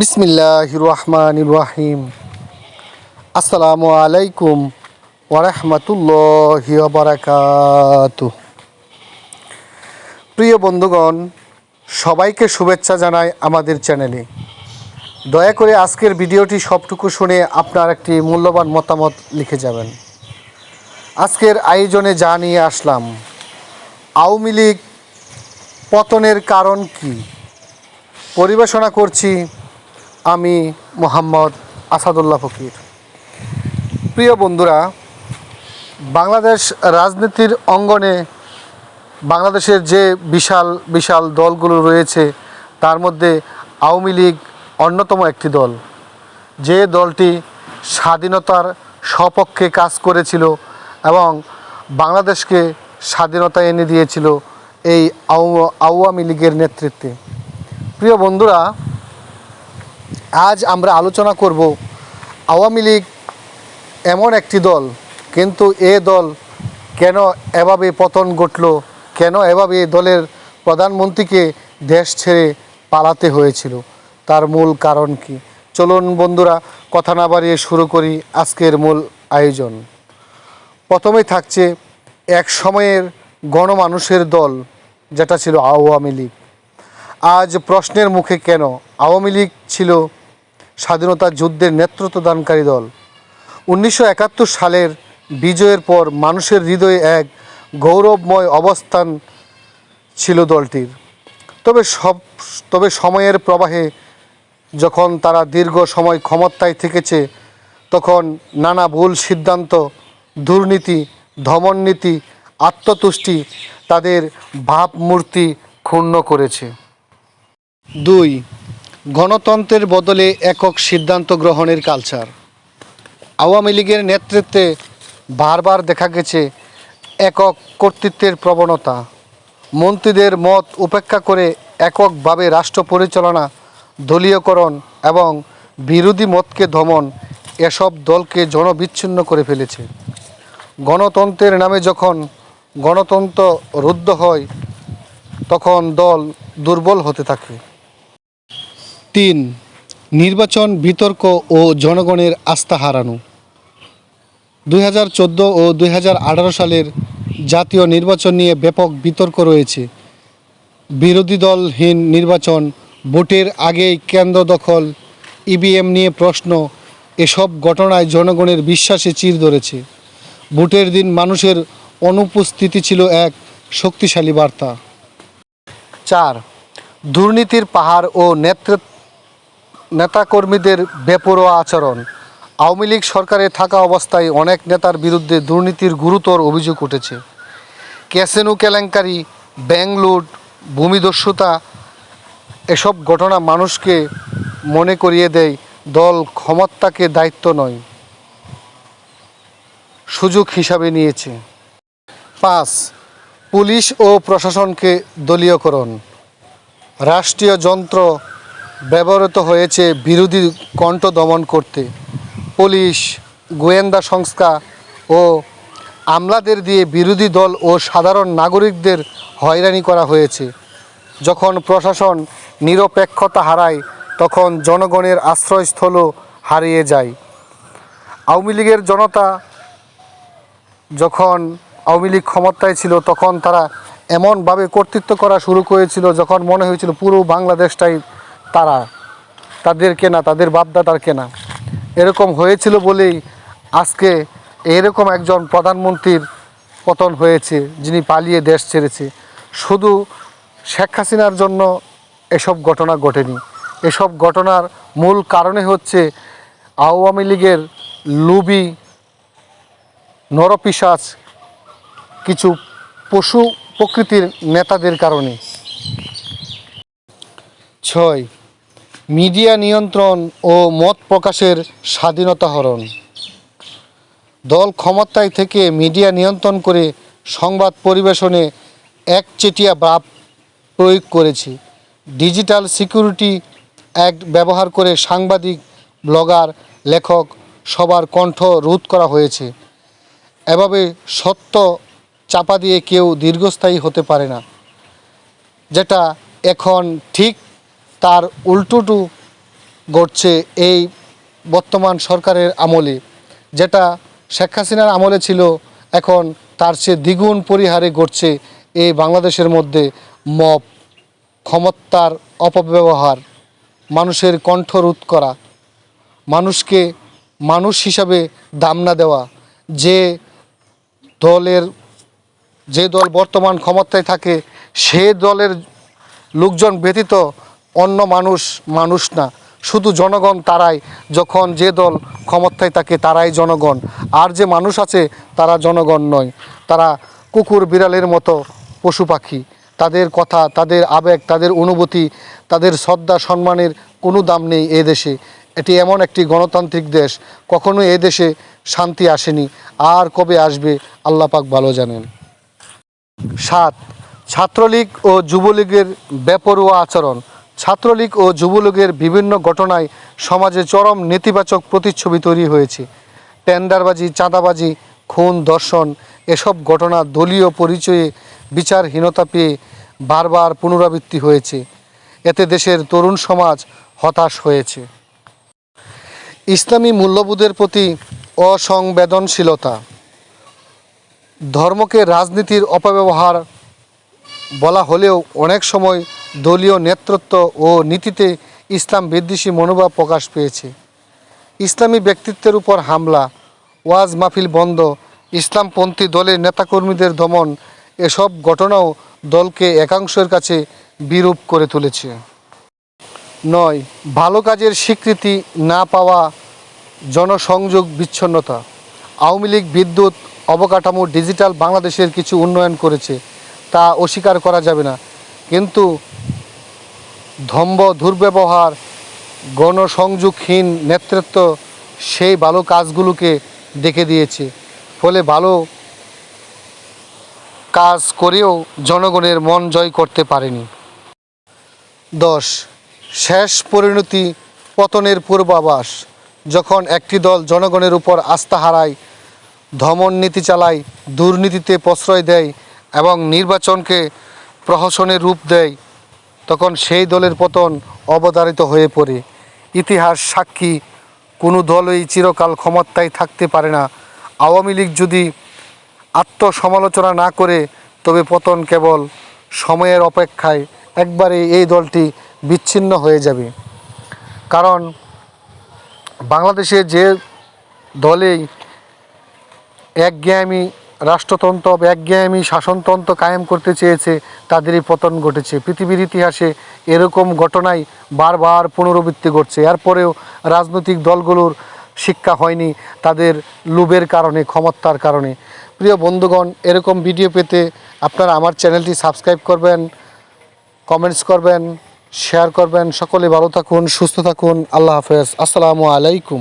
বিসমিল্লাহ রহমান রাহিম আসসালামু আলাইকুম ওরহমতুল্লাহ বারাকাত প্রিয় বন্ধুগণ, সবাইকে শুভেচ্ছা জানাই আমাদের চ্যানেলে। দয়া করে আজকের ভিডিওটি সবটুকু শুনে আপনার একটি মূল্যবান মতামত লিখে যাবেন। আজকের আয়োজনে যা নিয়ে আসলাম, আওয়ামী লীগ পতনের কারণ কী? পরিবেশনা করছি আমি মোহাম্মদ আসাদুল্লাহ ফকির। প্রিয় বন্ধুরা, বাংলাদেশ রাজনীতির অঙ্গনে বাংলাদেশের যে বিশাল বিশাল দলগুলো রয়েছে, তার মধ্যে আওয়ামী লীগ অন্যতম একটি দল। যে দলটি স্বাধীনতার সপক্ষে কাজ করেছিল এবং বাংলাদেশকে স্বাধীনতা এনে দিয়েছিল এই আওয়া- আওয়ামী লীগের নেতৃত্বে। প্রিয় বন্ধুরা আজ আমরা আলোচনা করব আওয়ামী লীগ এমন একটি দল, কিন্তু এ দল কেন এভাবে পতন ঘটল, কেন এভাবে দলের প্রধানমন্ত্রীকে দেশ ছেড়ে পালাতে হয়েছিল, তার মূল কারণ কি? চলুন বন্ধুরা, কথা না বাড়িয়ে শুরু করি আজকের মূল আয়োজন। প্রথমেই থাকছে এক সময়ের গণমানুষের দল, যেটা ছিল আওয়ামী লীগ। আজ প্রশ্নের মুখে কেন আওয়ামী লীগ ছিল স্বাধীনতা যুদ্ধের নেতৃত্বদানকারী দল। উনিশশো একাত্তর সালের বিজয়ের পর মানুষের হৃদয়ে এক গৌরবময় অবস্থান ছিল দলটির। তবে সব, তবে সময়ের প্রবাহে যখন তারা দীর্ঘ সময় ক্ষমতায় থেকেছে, তখন নানা ভুল সিদ্ধান্ত, দুর্নীতি, ধমননীতি, আত্মতুষ্টি তাদের ভাবমূর্তি ক্ষুণ্ণ করেছে। দুই গণতন্ত্রের বদলে একক সিদ্ধান্ত গ্রহণের কালচার আওয়ামী লীগের নেতৃত্বে বারবার দেখা গেছে একক কর্তৃত্বের প্রবণতা। মন্ত্রীদের মত উপেক্ষা করে এককভাবে রাষ্ট্র পরিচালনা, দলীয়করণ এবং বিরোধী মতকে দমন এসব দলকে জনবিচ্ছিন্ন করে ফেলেছে। গণতন্ত্রের নামে যখন গণতন্ত্র রুদ্ধ হয়, তখন দল দুর্বল হতে থাকে। তিন, নির্বাচন, বিতর্ক ও জনগণের আস্থা হারানো। দুই হাজার চোদ্দ ও দুই হাজার আঠারো সালের জাতীয় নির্বাচন নিয়ে ব্যাপক বিতর্ক রয়েছে। বিরোধী দলহীন নির্বাচন, ভোটের আগেই কেন্দ্র দখল, ইভিএম নিয়ে প্রশ্ন, এসব ঘটনায় জনগণের বিশ্বাসে চির ধরেছে। ভোটের দিন মানুষের অনুপস্থিতি ছিল এক শক্তিশালী বার্তা। চার, দুর্নীতির পাহাড় ও নেতৃত্ব নেতাকর্মীদের বেপরোয়া আচরণ। আওয়ামী লীগ সরকারে থাকা অবস্থায় অনেক নেতার বিরুদ্ধে দুর্নীতির গুরুতর অভিযোগ উঠেছে। ক্যাসেনু কেলেঙ্কারি ব্যাংক লুট ভূমিদস্যুতা এসব ঘটনা মানুষকে মনে করিয়ে দেয়, দল ক্ষমতাকে দায়িত্ব নয়। সুযোগ হিসাবে নিয়েছে। পাঁচ, পুলিশ ও প্রশাসনকে দলীয়করণ। রাষ্ট্রীয় যন্ত্র ব্যবহৃত হয়েছে বিরোধী কণ্ঠ দমন করতে। পুলিশ, গোয়েন্দা সংস্থা ও আমলাদের দিয়ে বিরোধী দল ও সাধারণ নাগরিকদের হয়রানি করা হয়েছে। যখন প্রশাসন নিরপেক্ষতা হারায়, তখন জনগণের আশ্রয়স্থলও হারিয়ে যায়। আওয়ামী লীগের জনতা যখন আওয়ামী লীগ ক্ষমতায় ছিল, তখন তারা এমনভাবে কর্তৃত্ব করা শুরু করেছিল, যখন মনে হয়েছিল পুরো বাংলাদেশটাই তারা, তাদের কেনা, তাদের বাপদাদার কেনা। এরকম হয়েছিল বলেই আজকে এরকম একজন প্রধানমন্ত্রীর পতন হয়েছে, যিনি পালিয়ে দেশ ছেড়েছে। শুধু শেখ হাসিনার জন্য এসব ঘটনা ঘটেনি। এসব ঘটনার মূল কারণে হচ্ছে আওয়ামী লীগের লুবি নরপিসাচ কিছু পশু প্রকৃতির নেতাদের কারণে। ছয় মিডিয়া নিয়ন্ত্রণ ও মত প্রকাশের স্বাধীনতা হরণ। দল ক্ষমতায় থেকে মিডিয়া নিয়ন্ত্রণ করে সংবাদ পরিবেশনে একচেটিয়া ভাব প্রয়োগ করেছে। ডিজিটাল সিকিউরিটি অ্যাক্ট ব্যবহার করে সাংবাদিক, ব্লগার, লেখক সবার কণ্ঠ রোধ করা হয়েছে। এভাবে সত্য চাপা দিয়ে কেউ দীর্ঘস্থায়ী হতে পারে না, যেটা এখন ঠিক তার উল্টোটু ঘটছে এই বর্তমান সরকারের আমলে। যেটা শেখ হাসিনার আমলে ছিল, এখন তার চেয়ে দ্বিগুণ পরিহারে ঘটছে এই বাংলাদেশের মধ্যে মপ ক্ষমতার অপব্যবহার, মানুষের কণ্ঠ রোধ করা, মানুষকে মানুষ হিসাবে দাম না দেওয়া, যে দলের, যে দল বর্তমান ক্ষমতায় থাকে, সে দলের লোকজন ব্যতীত অন্য মানুষ মানুষ না। শুধু জনগণ তারাই, যখন যে দল ক্ষমতায় থাকে তারাই জনগণ। আর যে মানুষ আছে তারা জনগণ নয়। তারা কুকুর বিড়ালের মতো পশু পাখি। তাদের কথা, তাদের আবেগ, তাদের অনুভূতি, তাদের শ্রদ্ধা, সম্মানের কোনো দাম নেই এ দেশে। এটি এমন একটি গণতান্ত্রিক দেশ। কখনো এ দেশে শান্তি আসেনি। আর কবে আসবে, আল্লাহ পাক ভালো জানেন। সাত, ছাত্রলীগ ও যুবলীগের বেপরোয়া আচরণ। ছাত্রলীগ ও যুবলীগের বিভিন্ন ঘটনায় সমাজে চরম নেতিবাচক প্রতিচ্ছবি তৈরি হয়েছে। টেন্ডারবাজি, চাঁদাবাজি, খুন দর্শন এসব ঘটনা দলীয় পরিচয়ে বিচারহীনতা পেয়ে বারবার পুনরাবৃত্তি হয়েছে। এতে দেশের তরুণ সমাজ হতাশ হয়েছে। ইসলামী মূল্যবোধের প্রতি অসংবেদনশীলতা। ধর্মকে রাজনীতির অপব্যবহার বলা হলেও অনেক সময় দলীয় নেতৃত্ব ও নীতিতে ইসলাম বিদ্বেষী মনোভাব প্রকাশ পেয়েছে। ইসলামী ব্যক্তিত্বের উপর হামলা, ওয়াজ মাহফিল বন্ধ, ইসলামপন্থী দলের নেতাকর্মীদের দমন, এসব ঘটনাও দলকে একাংশের কাছে বিরূপ করে তুলেছে। নয়, ভালো কাজের স্বীকৃতি না পাওয়া জনসংযোগ বিচ্ছিন্নতা। আওয়ামী লীগ বিদ্যুৎ অবকাঠামো ডিজিটাল বাংলাদেশের কিছু উন্নয়ন করেছে, তা অস্বীকার করা যাবে না। কিন্তু ধম্ব দুর্ব্যবহার, গণসংযোগহীন নেতৃত্ব সেই ভালো কাজগুলোকে ডেকে দিয়েছে। ফলে ভালো কাজ করেও জনগণের মন জয় করতে পারেনি। দশ, শেষ পরিণতি পতনের পূর্বাভাস। যখন একটি দল জনগণের উপর আস্থা হারায় ধমন নীতি চালায়, দুর্নীতিতে প্রশ্রয় দেয় এবং নির্বাচনকে প্রহসনের রূপ দেয়, তখন সেই দলের পতন অবধারিত হয়ে পড়ে। ইতিহাস সাক্ষী, কোনো দলই চিরকাল ক্ষমতায় থাকতে পারে না। আওয়ামী লীগ যদি আত্মসমালোচনা না করে, তবে পতন কেবল সময়ের অপেক্ষায় একবারে এই দলটি বিচ্ছিন্ন হয়ে যাবে। কারণ বাংলাদেশে যে দলেই একজ্ঞামী রাষ্ট্রতন্ত্র বা একজ্ঞামী শাসনতন্ত্র কায়েম করতে চেয়েছে, তাদেরই পতন ঘটেছে। পৃথিবীর ইতিহাসে এরকম ঘটনাই বারবার পুনরাবৃত্তি ঘটছে। এরপরেও রাজনৈতিক দলগুলোর শিক্ষা হয়নি তাদের লোভের কারণে, ক্ষমতার কারণে। প্রিয় বন্ধুগণ, এরকম ভিডিও পেতে আপনারা আমার চ্যানেলটি সাবস্ক্রাইব করবেন, কমেন্টস করবেন, শেয়ার করবেন। সকলে ভালো থাকুন, সুস্থ থাকুন। আল্লাহ হাফেজ। আসসালামু আলাইকুম।